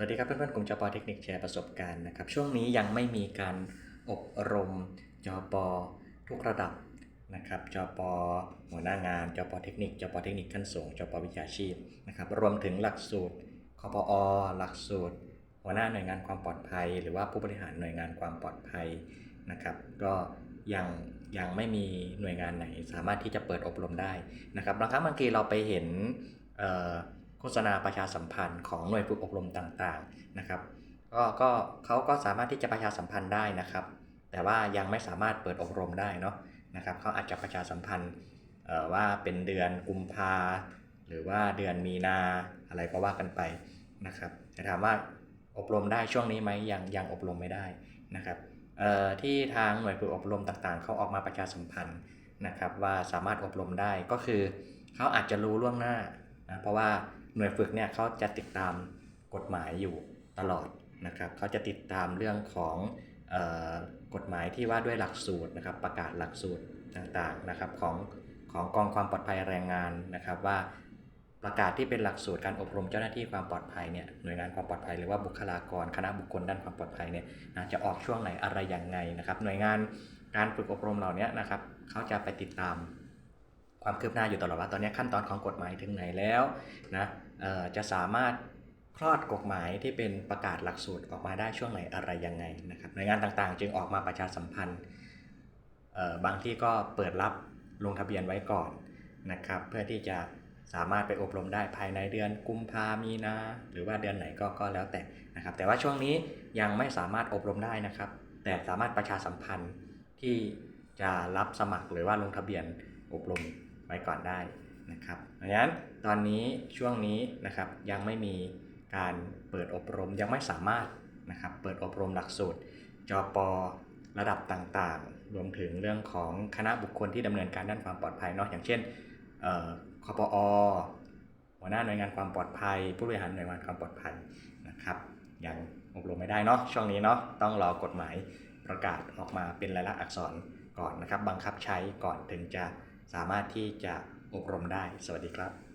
สวัสดีครับเพื่อนๆกลุ่มจปเทคนิคแชร์ประสบการณ์นะครับ ช่วงนี้ยังไม่มีการอบรมจอปอทุกระดับนะครับจอปอหัวหน้างานจอปอเทคนิคจอปอเทคนิคขั้นสูงจอปอวิชาชีพนะครับรวมถึงหลักสูตรคอปอหลักสูตร หัวหน้าหน่วยงานความปลอดภัย หรือว่าผู้บริหารหน่วยงานความปลอดภัยนะครับ ก็ยังยังไม่มีหน่วยงานไหนสามารถที่จะเปิดอบรมได้นะครับบางครั้งบางทีเราไปเห็นเอ่อ โฆษณาประชาสัมพันธ์ของหน่วยฝึกอบรมต่างๆนะครับก็ก็เขาก็สามารถที่จะประชาสัมพันธ์ได้นะครับ แต่ว่ายังไม่สามารถเปิดอบรมได้เนาะนะครับเขาอาจจะประชาสัมพันธ์ว่าเป็นเดือนกุมภาหรือว่าเดือนมีนาอะไรก็ว่ากันไปนะครับแต่ถามว่าอบรมได้ช่วงนี้ไหมยังยังอบรมไม่ได้นะครับเอ่อที่ทางหน่วยฝึกอบรมต่างๆเขาออกมาประชาสัมพันธ์นะครับว่าสามารถอบรมได้ก็คือเขาอาจจะรู้ล่วงหน้านะเพราะว่า หน่วยฝึกเนี่ยเขาจะติดตามกฎหมายอยู่ตลอดนะครับเขาจะติดตามเรื่องของออกฎหมายที่ว่าด้วยหลักสูตรนะครับประกาศหลักสูตรต่างๆนะครับของของกองความปลอดภัยแรงงานนะครับว่าประกาศที่เป็นหลักสูตรการอบรมเจ้าหน้าที่ความปลอดภัยเนี่ยหน่วยงานความปลอดภัยหรือว่าบุคลากรคณะบุคคลด้านความปลอดภัยเนี่ยนะจะออกช่วงไหนอะไรอย่างไงนะครับ หน่วยงานการฝึกอบรมเหล่านี้นะครับเขาจะไปติดตาม ความคืบหน้าอยู่ตลอดว่าตอนนี้ขั้นตอนของกฎหมายถึงไหนแล้วนะจะสามารถคลอดกฎหมายที่เป็นประกาศหลักสูตรออกมาได้ช่วงไหนอะไรยังไงนะครับหน่วยงานต่างๆ จึงออกมาประชาสัมพันธ์บางที่ก็เปิดรับลงทะเบียนไว้ก่อนนะครับเพื่อที่จะสามารถไปอบรมได้ภายในเดือนกุมภามีนาหรือว่าเดือนไหนก็ก็แล้วแต่นะครับ แต่ว่าช่วงนี้ยังไม่สามารถอบรมได้นะครับ แต่สามารถประชาสัมพันธ์ที่จะรับสมัครหรือว่าลงทะเบียนอบรม ไว้ก่อนได้นะครับเพราะฉะนั้นตอนนี้ช่วงนี้นะครับยังไม่มีการเปิดอบรมยังไม่สามารถนะครับเปิดอบรมหลักสูตรจประดับต่างๆ รวมถึงเรื่องของคณะบุคคลที่ดำเนินการด้านความปลอดภัยเนาะอย่างเช่นเอ่อปอหัวหน้าหน่วยงานความปลอดภัย ผู้บริหารหน่วยงานความปลอดภัยนะครับยังอบรมไม่ได้เนาะช่วงนี้เนาะต้องรอกฎหมายประกาศออกมาเป็นลายลักษณ์อักษรก่อนนะครับบังคับใช้ก่อนถึงจะ สามารถที่จะอบรมได้ สวัสดีครับ